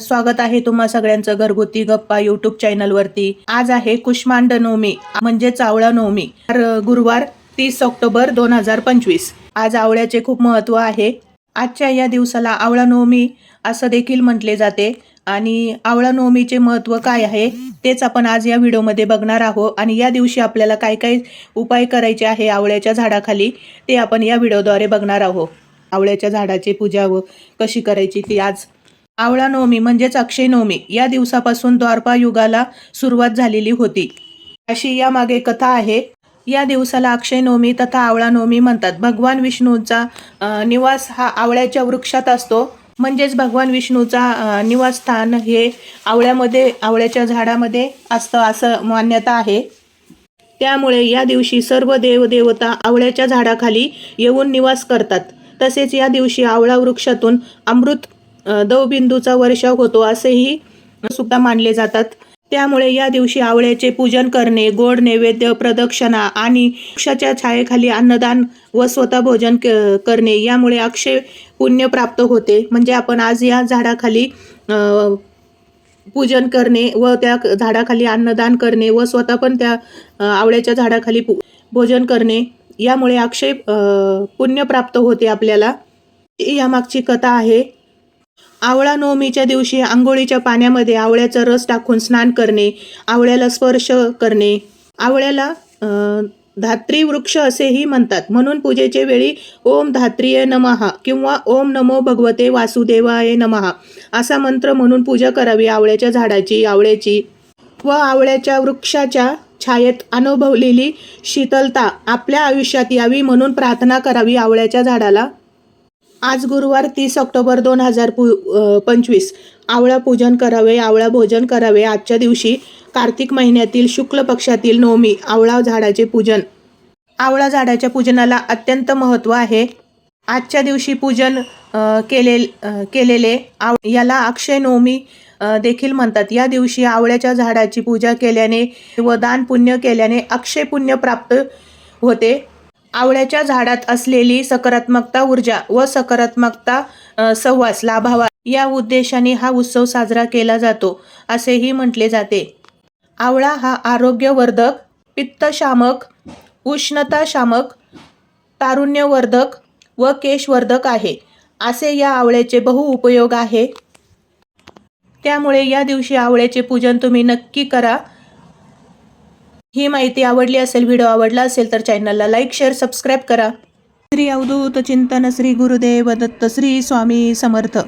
स्वागत आहे तुम्हा सगळ्यांचं घरगुती गप्पा युट्यूब चॅनलवरती आज आहे कुष्मांड नवमी म्हणजे चावळा नवमी. तर गुरुवार तीस ऑक्टोबर दोन हजार पंचवीस. आज आवळ्याचे खूप महत्त्व आहे. आजच्या या दिवसाला आवळा नवमी असं देखील म्हटले जाते. आणि आवळा नवमीचे महत्त्व काय आहे तेच आपण आज या व्हिडिओमध्ये बघणार आहोत. आणि या दिवशी आपल्याला काय काय उपाय करायचे आहे आवळ्याच्या झाडाखाली ते आपण या व्हिडिओद्वारे बघणार आहोत. आवळ्याच्या झाडाची पूजा व कशी करायची ती आज आवळा नवमी म्हणजेच अक्षय नवमी या दिवसापासून द्वारपा युगाला सुरुवात झालेली होती. अशी यामागे कथा आहे. या दिवसाला अक्षय नवमी तथा आवळा नवमी म्हणतात. भगवान विष्णूचा निवास हा आवळ्याच्या वृक्षात असतो. म्हणजेच भगवान विष्णूचा निवासस्थान हे आवळ्यामध्ये आवळ्याच्या झाडामध्ये असतं असं मान्यता आहे. त्यामुळे या दिवशी सर्व देवदेवता आवळ्याच्या झाडाखाली येऊन निवास करतात. तसेच या दिवशी आवळा वृक्षातून अमृत दवबिंदूचा वर्षाव होतो असेही सुद्धा मानले जातात. त्यामुळे या दिवशी आवळ्याचे पूजन करणे गोड नैवेद्य प्रदक्षिणा आणि वृक्षाच्या छायेखाली अन्नदान व स्वतः भोजन क- करणे यामुळे अक्षय पुण्य प्राप्त होते. म्हणजे आपण आज या झाडाखाली पूजन करणे व त्या झाडाखाली अन्नदान करणे व स्वतः पण त्या आवळ्याच्या झाडाखाली भोजन करणे यामुळे अक्षय पुण्य प्राप्त होते आपल्याला. यामागची कथा आहे. आवळा नवमीच्या दिवशी आंघोळीच्या पाण्यामध्ये आवळ्याचा रस टाकून स्नान करणे आवळ्याला स्पर्श करणे. आवळ्याला धात्री वृक्ष असेही म्हणतात. म्हणून पूजेचे वेळी ओम धात्रीय नमहा किंवा ओम नमो भगवते वासुदेवाय नमहा असा मंत्र म्हणून पूजा करावी. आवळ्याच्या झाडाची आवळ्याची व आवळ्याच्या वृक्षाच्या छायेत अनुभवलेली शीतलता आपल्या आयुष्यात यावी म्हणून प्रार्थना करावी. आवळ्याच्या झाडाला आज गुरुवार तीस ऑक्टोबर दोन हजार पु पंचवीस. आवळा पूजन करावे आवळा भोजन करावे. आजच्या दिवशी कार्तिक महिन्यातील शुक्ल पक्षातील नवमी आवळा झाडाचे पूजन. आवळा झाडाच्या पूजनाला अत्यंत महत्त्व आहे. आजच्या दिवशी पूजन केले केलेले आव याला अक्षय नवमी देखील म्हणतात. या दिवशी आवळ्याच्या झाडाची पूजा केल्याने व दान पुण्य केल्याने अक्षय पुण्य प्राप्त होते. आवळ्याच्या झाडात असलेली सकारात्मकता ऊर्जा व सकारात्मकता सहवास लाभावा. या उद्देशाने हा उत्सव साजरा केला जातो असेही म्हटले जाते. आवळा हा आरोग्यवर्धक पित्तशामक उष्णताशामक तारुण्यवर्धक व केशवर्धक आहे. असे या आवळ्याचे बहुउपयोग आहे. त्यामुळे या दिवशी आवळ्याचे पूजन तुम्ही नक्की करा. ही माहिती आवडली असेल व्हिडिओ आवडला असेल तर चॅनलला लाईक शेअर सबस्क्राईब करा. श्री अवधूत चिंतन श्री गुरुदेव दत्त श्री स्वामी समर्थ.